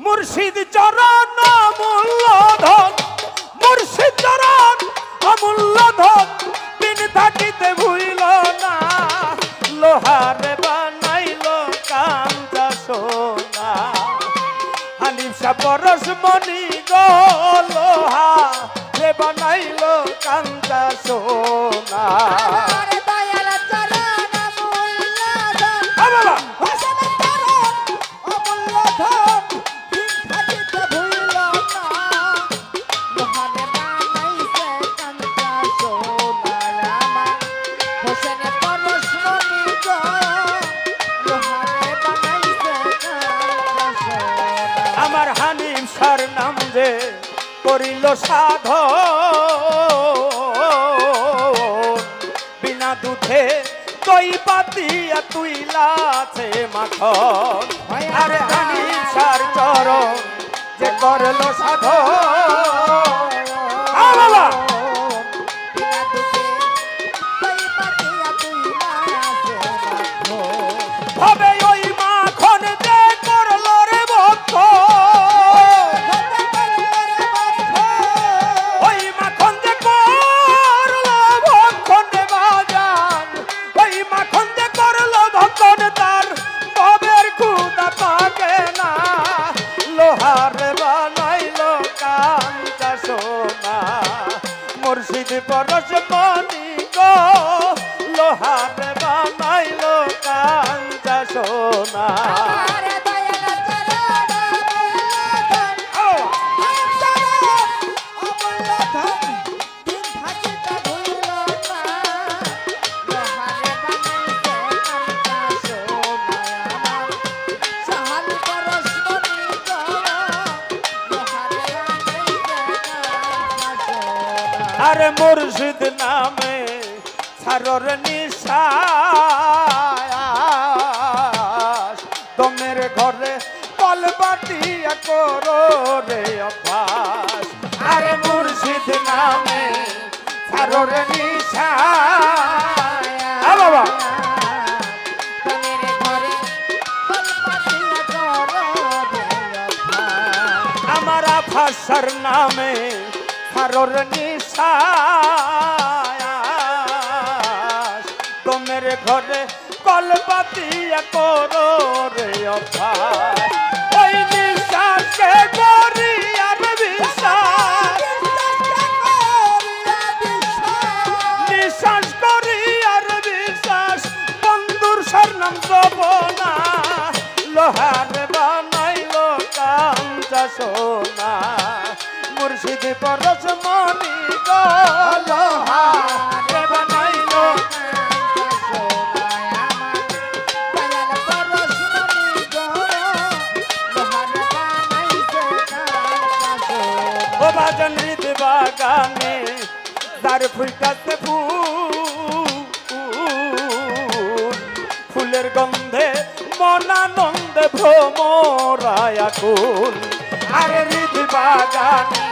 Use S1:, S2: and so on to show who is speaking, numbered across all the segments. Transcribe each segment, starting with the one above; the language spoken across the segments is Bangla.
S1: মুর্শিদ চরণ অমূল্য ধন মুর্শিদ চরণ অমূল্য ধন বিন থাকিতে ভুইল না। লোহারে বানাইল কাঞ্চা সোনা। হানিফা পরশ গো, লোহা রে বানাইল কাঞ্চা সোনা। যে করিল সাধ বিনা দুধে দই পাতিয়া তুই লাছে মাখন। আর চর যে করল সাধ গো লোহার বানাইলো কাঞ্চা সোনা। আরে মুর্শিদ নামে সারর নিশাস দমের ঘরে কলবাতিয়া করো রে অভ্যাস। আরে মুর্শিদ নামে সারর বাবা।
S2: রে অভ্যাস।
S1: আমার ভাষার নামে সারর নিশাস তোমের ঘরে কলপাতিয়া করো রে অভ্যাস মুর্শিদ পরশ মনি গো লোহার বানাইল ও বাজন হৃদ বাগানে তার ফুল কাছে ফুল, ফুলের গন্ধে মনানন্দে ভ্রমরায়া আরে হৃদ বাগানে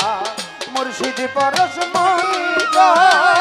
S1: দিবরস মহিলা।